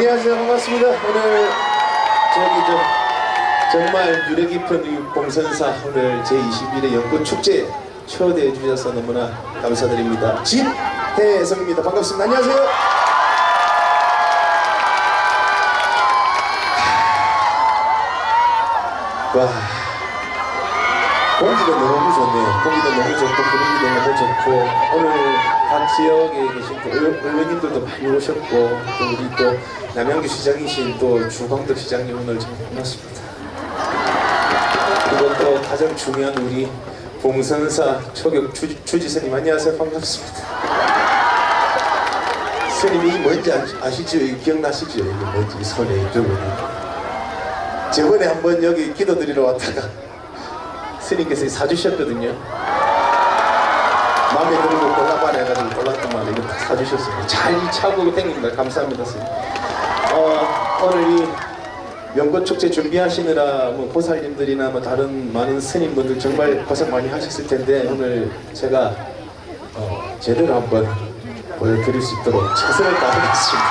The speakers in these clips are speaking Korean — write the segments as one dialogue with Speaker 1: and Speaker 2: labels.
Speaker 1: 안녕하세요. 반갑습니다. 오늘 저기 저 정말 유래 깊은 이 봉선사 오늘 제21회 연꽃 축제 초대해 주셔서 너무나 감사드립니다. 진혜성입니다. 반갑습니다. 안녕하세요. 와 공기도 너무 좋네요. 공기도 너무 좋고 분위기도 너무 좋고 오늘 각 지역에 계신 또 의- 의원님들도 많이 오셨고 또 우리 또 남양주 시장이신 또 주광덕 시장님 오늘 참 반갑습니다. 그리고 또 가장 중요한 우리 봉선사 초격 주, 주지스님 안녕하세요 반갑습니다. 스님이 뭔지 아- 아시죠? 이거 기억나시죠? 이게 뭔지 이 손에 이 부분이. 저번에 한번 여기 기도드리러 왔다가 스님께서 사주셨거든요. 마음에 드는 거 골라봐라 해가지고 골랐더만 이거 다 사주셨습니다. 잘 차고 댕깁니다. 감사합니다, 스님. 어, 오늘 이 명꽃 축제 준비하시느라 뭐 보살님들이나 뭐 다른 많은 스님분들 정말 고생 많이 하셨을 텐데 오늘 제가 어, 제대로 한번 보여드릴 수 있도록 최선을 다하겠습니다.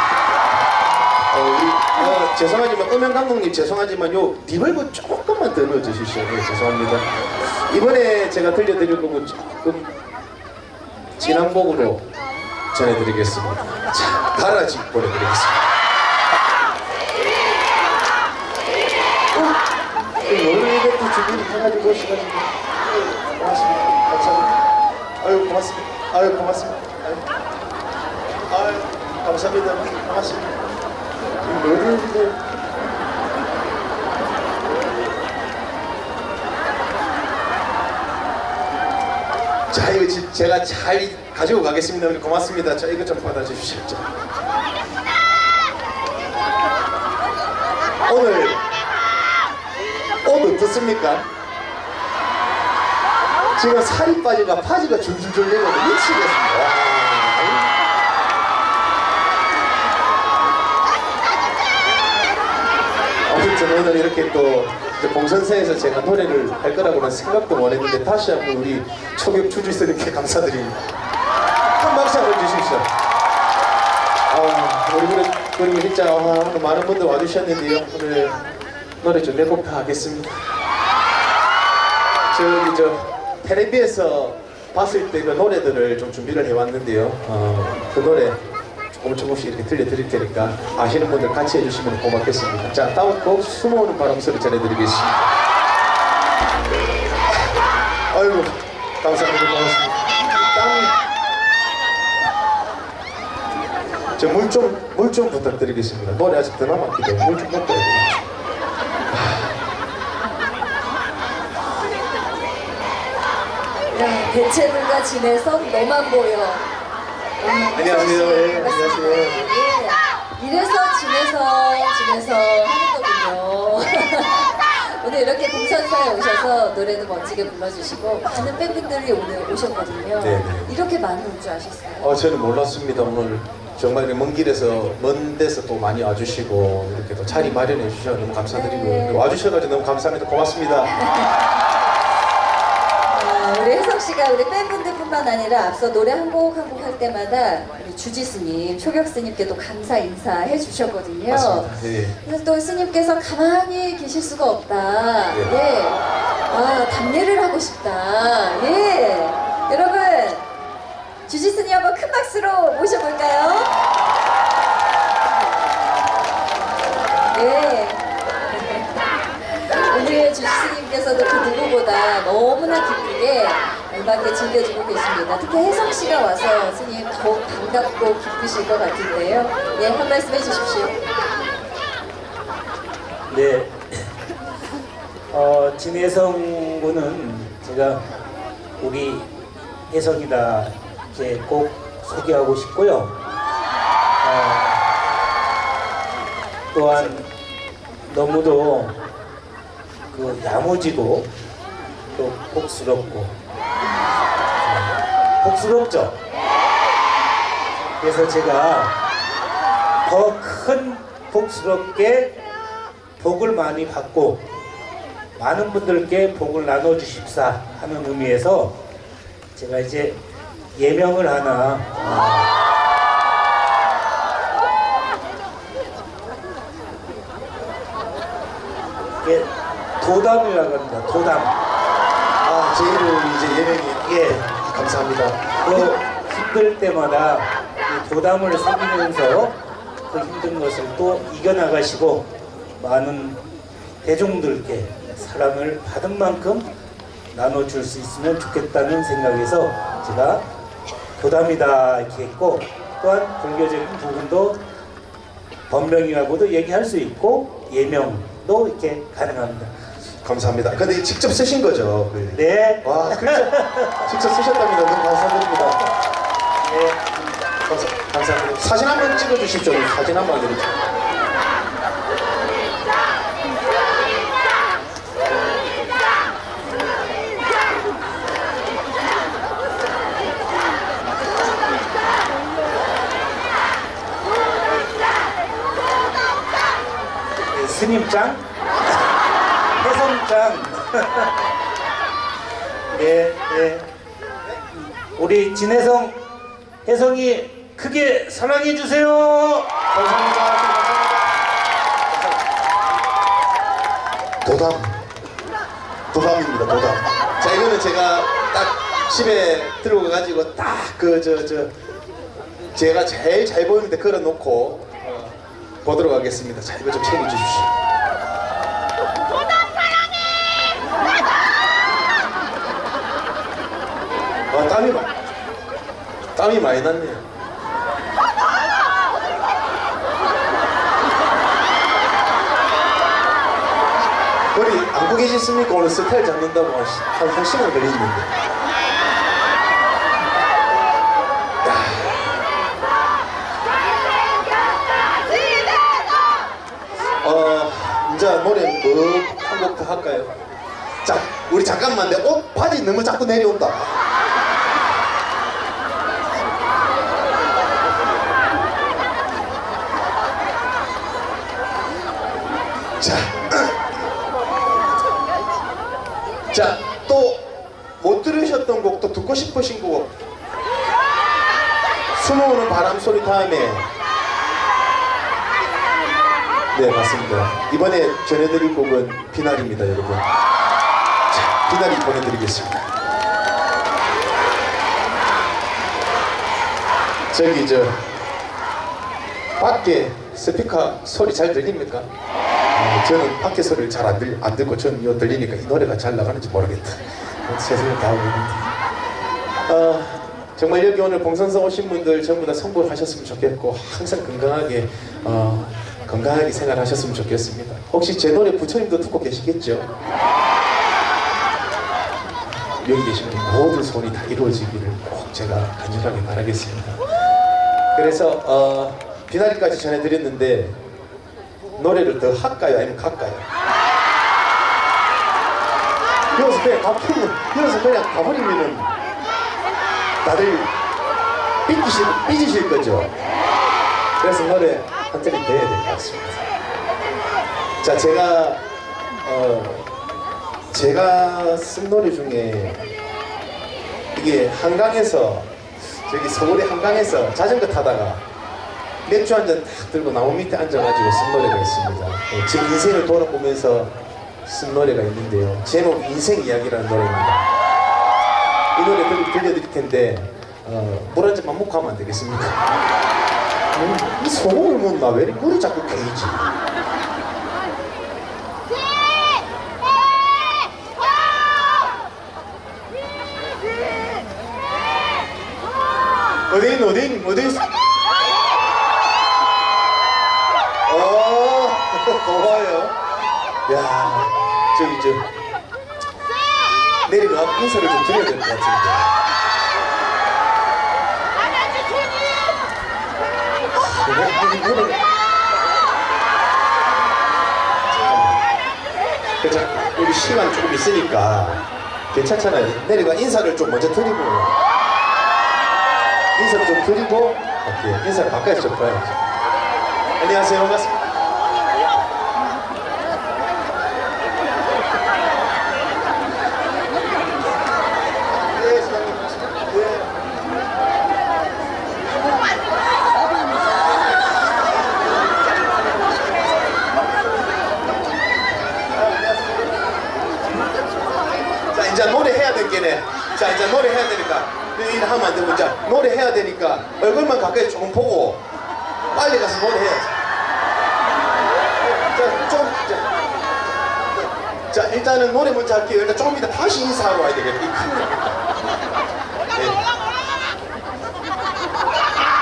Speaker 1: 어, 우리, 어, 죄송하지만 음향 감독님 죄송하지만 요 리벌브 조금만 더 넣어주시죠. 네, 죄송합니다. 이번에 제가 들려드릴 곡은 조금 진한 곡으로 전해드리겠습니다. 자, 가라지 보내드리겠습니다. 노래 이벤트 준비를 해가지고 오셔가지고 아유, 고맙습니다. 감사합니다. 아유 고맙습니다. 아유 고맙습니다. 아유, 아유 감사합니다. 고맙습니다. 노래인데 자 이거 지- 제가 잘 가지고 가겠습니다. 고맙습니다. 자 이거 좀 받아주십시오. 자. 오늘 옷 어떻습니까? 지금 살이 빠지가 파지가 줄줄줄 내고 미치겠습니다. 와. 아무튼 오늘 이렇게 또 봉선사에서 제가 노래를 할 거라고는 생각도 못 했는데 다시 한번 우리 초격 주주스님께 감사드립니다. 한 박수 한번 주십시오. 아, 그래, 그리고 진짜 아, 오늘 많은 분들 와주셨는데요. 오늘 노래 좀몇곡다 하겠습니다. 저기 저 텔레비에서 봤을 때 그 노래들을 좀 준비를 해왔는데요. 어, 그 노래 조금 조금씩 이렇게 들려드릴 테니까 아시는 분들 같이 해주시면 고맙겠습니다. 자 다음 곡 숨어오는 바람 소리 전해드리겠습니다. 아이고 감사합니다. 고맙습니다. 땀이 저 물 좀 물 좀 부탁드리겠습니다. 노래 아직 더 남았기 때문에 물좀 먹고 해야 됩니다.
Speaker 2: 야, 대체불가 진해성 너만 보여. 아,
Speaker 1: 안녕하세요. 예, 안녕하세요.
Speaker 2: 예. 이래서 진해성 진해성 하는 거군요. 오늘 이렇게 봉선사에 오셔서 노래도 멋지게 불러주시고 많은 팬분들이 오늘 오셨거든요.
Speaker 1: 네, 네.
Speaker 2: 이렇게 많이 올 줄 아셨어요?
Speaker 1: 어, 저는 몰랐습니다. 오늘 정말 먼 길에서 먼 데서 또 많이 와주시고 이렇게 또 자리 마련해 주셔서 너무 감사드리고
Speaker 2: 네.
Speaker 1: 와주셔가지고 너무 감사합니다. 고맙습니다.
Speaker 2: 아, 우리 혜석 씨가 우리 팬분들 뿐만 아니라 앞서 노래 한 곡 한 곡 할 때마다 우리 주지 스님, 초격 스님께도 감사 인사해 주셨거든요.
Speaker 1: 맞습니다. 예.
Speaker 2: 그래서 또 스님께서 가만히 계실 수가 없다.
Speaker 1: 예.
Speaker 2: 예. 아, 답례를 하고 싶다. 예. 여러분, 주지 스님 한번 큰 박수로 모셔볼까요? 예. 오늘 주지 스님께서도 그 누구보다 너무나 기쁘게 음악에 즐겨주고 계십니다. 특히 혜성 씨가 와서 스님 더욱 반갑고 기쁘실 것 같은데요. 예, 한 말씀 해주십시오.
Speaker 3: 네. 어, 진혜성 군은 제가 우리 혜성이다 이제 꼭 소개하고 싶고요. 어, 또한 너무도 그 야무지고 또 복스럽고 어, 복스럽죠? 그래서 제가 더 큰 복스럽게 복을 많이 받고 많은 분들께 복을 나눠주십사 하는 의미에서 제가 이제 예명을 하나 이게 도담이라고 합니다. 도담.
Speaker 1: 아, 제이름 이제 예명이.
Speaker 3: 예.
Speaker 1: 감사합니다.
Speaker 3: 그 힘들 때마다 이 도담을 섬기면서 그 힘든 것을 또 이겨나가시고 많은 대중들께 사랑을 받은 만큼 나눠줄 수 있으면 좋겠다는 생각에서 제가 도담이다 이렇게 했고 또한 불교적인 부분도 번명이라고도 얘기할 수 있고 예명도 이렇게 가능합니다.
Speaker 1: 감사합니다. 근데 직접 쓰신 거죠? 그.
Speaker 3: 네.
Speaker 1: 와, 글자 직접 쓰셨답니다. 너무 감사드립니다.
Speaker 3: 네.
Speaker 1: 감사, 감사합니다. 사진 한 번 찍어주십시오. 사진 한 번 드리죠.
Speaker 3: 네, 스님장, 해성장. 네, 네. 우리 진혜성, 혜성이 크게 사랑해 주세요.
Speaker 1: 감사합니다. 도담. 도담입니다, 도담. 자, 이거는 제가 딱 집에 들고 가가지고 딱 그, 저, 저, 제가 제일 잘 보이는데 걸어놓고 어, 보도록 하겠습니다. 자, 이거 좀 챙겨주십시오. 아, 땀이 많이, 땀이 많이 났네요. 머리 안 보고 계셨습니까? 오늘 스타일 잡는다고 한, 시- 한, 한 시간 걸리는데. 어, 이제 노래 뭐한 곡더 할까요? 자, 우리 잠깐만 내 옷 바지 너무 자꾸 내려온다. 자, 자, 또 못 들으셨던 곡도 듣고 싶으신 곡. 숨어오는 바람 소리 다음에. 네, 맞습니다. 이번에 전해드릴 곡은 비날입니다, 여러분. 자, 비날이 보내드리겠습니다. 저기, 저, 밖에 스피커 소리 잘 들립니까? 어, 저는 밖에 소리를 잘 안 안 듣고 저는 이거 들리니까 이 노래가 잘 나가는지 모르겠다. 최선을 다하고. 어, 정말 여기 오늘 봉선서 오신 분들 전부 다 성공하셨으면 좋겠고 항상 건강하게 어, 건강하게 생활하셨으면 좋겠습니다. 혹시 제 노래 부처님도 듣고 계시겠죠? 여기 계시는 모든 소원이 다 이루어지기를 꼭 제가 간절하게 바라겠습니다. 그래서 어, 비나리까지 전해드렸는데 노래를 더 할까요? 아니면 갈까요? 이어서 그냥 가버리면, 이어서 그냥 가버리면은 다들 삐지실, 삐지실 거죠? 그래서 노래 한 잔이 돼야 될 것 같습니다. 자, 제가, 어, 제가 쓴 노래 중에 이게 한강에서, 저기 서울의 한강에서 자전거 타다가 맥주 한 잔 딱 들고 나무 밑에 앉아가지고 쓴 노래가 있습니다. 어, 제 인생을 돌아보면서 쓴 노래가 있는데요. 제목 인생 이야기라는 노래입니다. 이 노래 들, 들려드릴 텐데 어, 물한 잔만 먹고 하면 안 되겠습니까? 음, 이 소금을 묻나 왜 물이 자꾸 개이지? 어디 있노 어디 있니 어디 있어? 어 고마워요. 야 저기 저 내리가 인사를 좀 드려야 될 것 같은데. 그자 우리 시간 조금 있으니까 괜찮잖아요. 내리가 인사를 좀 먼저 드리고 인사를 좀 드리고 갈게요. 인사를 가까이서 좀 드려야죠. 안녕하세요. 반갑습니다. 네, 사장님 반갑습니다. 네. 이제 노래 해야 될 게네. 자 이제 노래 해야 되니까 일 하면 안 되고 이제 노래 해야 되니까 얼굴만 가까이 조금 보고 빨리 가서 노래 해야지. 자좀 자, 자 일단은 노래 할게요. 일단 조금 이따 다시 인사하러 와야 되겠다. 이 큰. 네.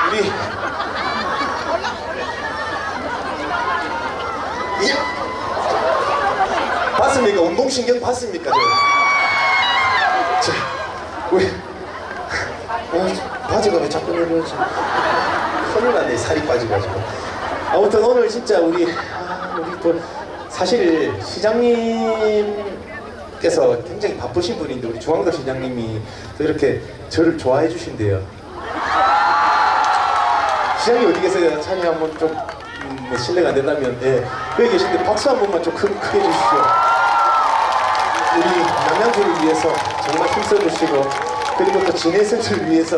Speaker 1: 우리 이 봤습니까? 운동신경 봤습니까? 저? 자, 우리 어, 바지가 왜 자꾸 내려오지? 큰일 났네, 살이 빠져가지고. 아무튼 오늘 진짜 우리, 아, 우리 또, 사실 시장님 께서 굉장히 바쁘신 분인데, 우리 중앙도 시장님이 또 이렇게 저를 좋아해 주신대요. 시장님 어디 계세요? 찬이 한번 좀, 음, 뭐 실례가 안 된다면, 예. 여기 계신데 박수 한 번만 좀 크, 크게 해주십시오. 우리 남양주를 위해서 정말 힘써주시고 그리고 또 진해선을 위해서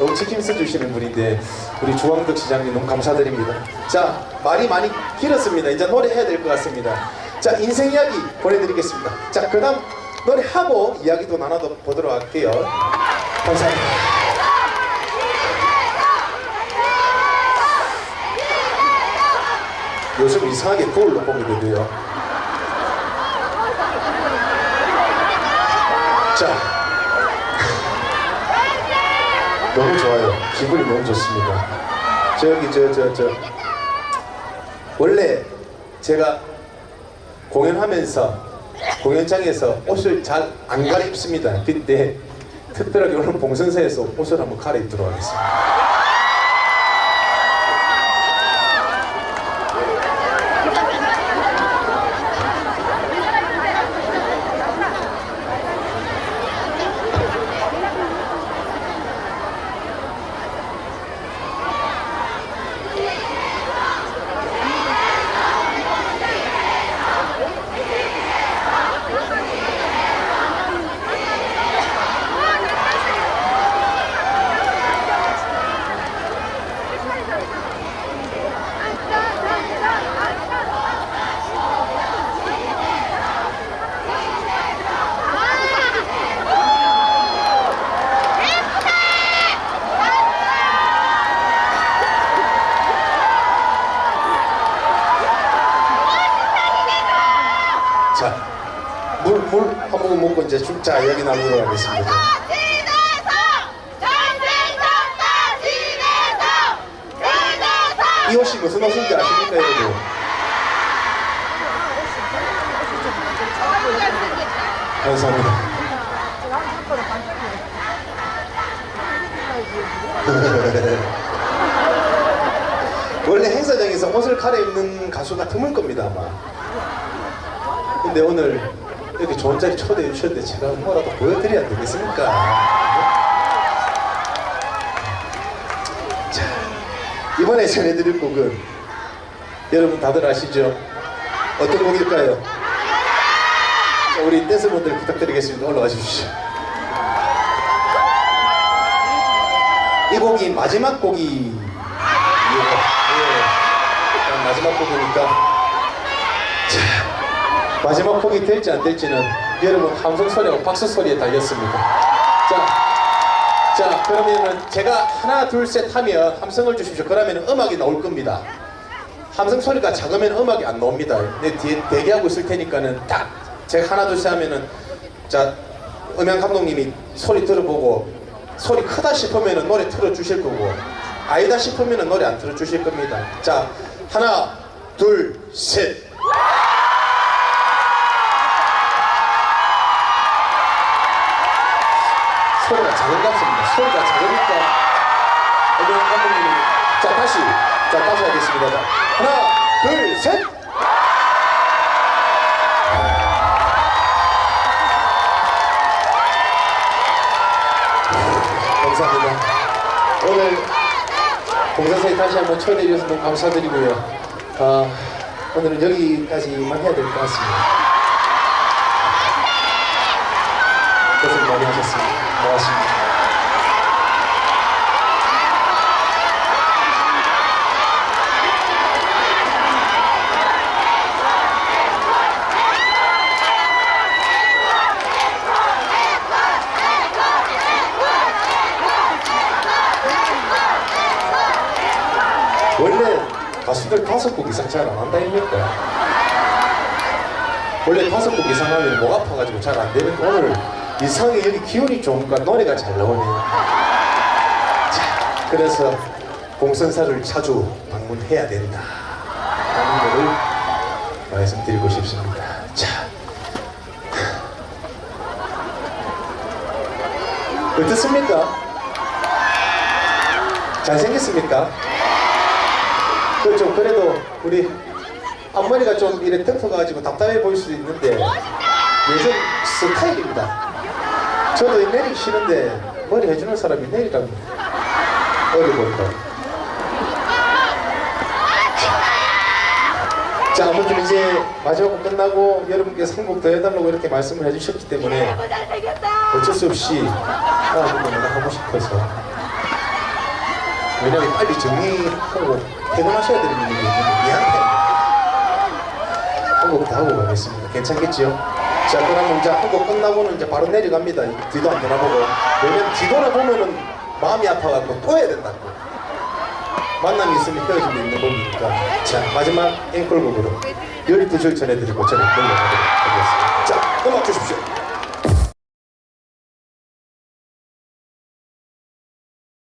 Speaker 1: 엄청 힘써주시는 분인데 우리 주황덕 시장님 너무 감사드립니다. 자 말이 많이 길었습니다. 이제 노래 해야 될 것 같습니다. 자 인생 이야기 보내드리겠습니다. 자 그 다음 노래 하고 이야기도 나눠 보도록 할게요. 감사합니다. 요즘 이상하게 거울로 보게 되고요. 자, 너무 좋아요. 기분이 너무 좋습니다. 저기 저 저 저 원래 제가 공연하면서 공연장에서 옷을 잘 안 갈아입습니다. 근데 특별하게 오늘 봉선사에서 옷을 한번 갈아입도록 하겠습니다. 자, 물, 물 한 모금 먹고 이제 죽자 이야기 나누도록 하겠습니다. 이 옷이 무슨 옷인지 아십니까, 여러분? 감사합니다. 원래 행사장에서 옷을 갈아입는 가수가 드물 겁니다, 아마. 근데 오늘 이렇게 좋은 자리 초대해 주셨는데 제가 뭐라도 보여드려야 되겠습니까? 자, 이번에 전해드릴 곡은 여러분 다들 아시죠? 어떤 곡일까요? 자, 우리 댄서분들 부탁드리겠습니다. 올라와 주십시오. 이 곡이 마지막 곡이 예, 예. 마지막 곡이니까 자, 마지막 곡이 될지 안 될지는 여러분 함성 소리하고 박수 소리에 달렸습니다. 자, 자 그러면은 제가 하나 둘 셋 하면 함성을 주십시오. 그러면 음악이 나올 겁니다. 함성 소리가 작으면 음악이 안 나옵니다. 내 뒤에 대기하고 있을 테니까는 딱 제가 하나 둘 셋 하면은 자 음향 감독님이 소리 들어보고 소리 크다 싶으면은 노래 틀어 주실 거고 아니다 싶으면은 노래 안 틀어 주실 겁니다. 자 하나 둘 셋. 작은 것 같습니다. 소리가 작으니까 음향 감독님이 자 다시 자 다시 하겠습니다. 자, 하나 둘 셋. 감사합니다. 오늘 공사사에 다시 한번 초대해 주셔서 너무 감사드리고요. 아, 오늘은 여기까지만 해야 될 것 같습니다. 고생 많이 하셨습니다. 원래 가수들 다섯 곡 이상 잘 안 한다입니까? 원래 다섯 곡 이상 하면 목 아파가지고 잘 안 되는데 오늘 이상하게 여기 기운이 좋으니까 노래가 잘 나오네요. 자, 그래서 공선사를 자주 방문해야 된다. 라는 거를 말씀드리고 싶습니다. 자. 어떻습니까? 잘생겼습니까? 그 좀 그래도 우리 앞머리가 좀 이래 덮어가지고 답답해 보일 수도 있는데 요즘 스타일입니다. 저도 이 내리기 싫은데 머리 해주는 사람이 내리랍니다. 어리 보니까. 자 아무튼 이제 마지막 곡 끝나고 여러분께서 한곡더 해달라고 이렇게 말씀을 해주셨기 때문에 어쩔 수 없이 하나 정도 내가 하고 싶어서 왜냐면 빨리 정리하고 퇴근하셔야 되는 분들이 있는데 미안해 한곡더 하고 가겠습니다 괜찮겠지요? 자 그러면 이제 한곡 끝나고는 이제 바로 내려갑니다. 뒤도 안 돌아보고. 왜냐면 뒤돌아 보면은 마음이 아파갖고 또 해야 된다고. 만남이 있으면 헤어짐도 있는 법이니까. 자 마지막 앵콜곡으로 열두 줄 전해드리고 저는 물러가도록 하겠습니다. 자 음악 주십시오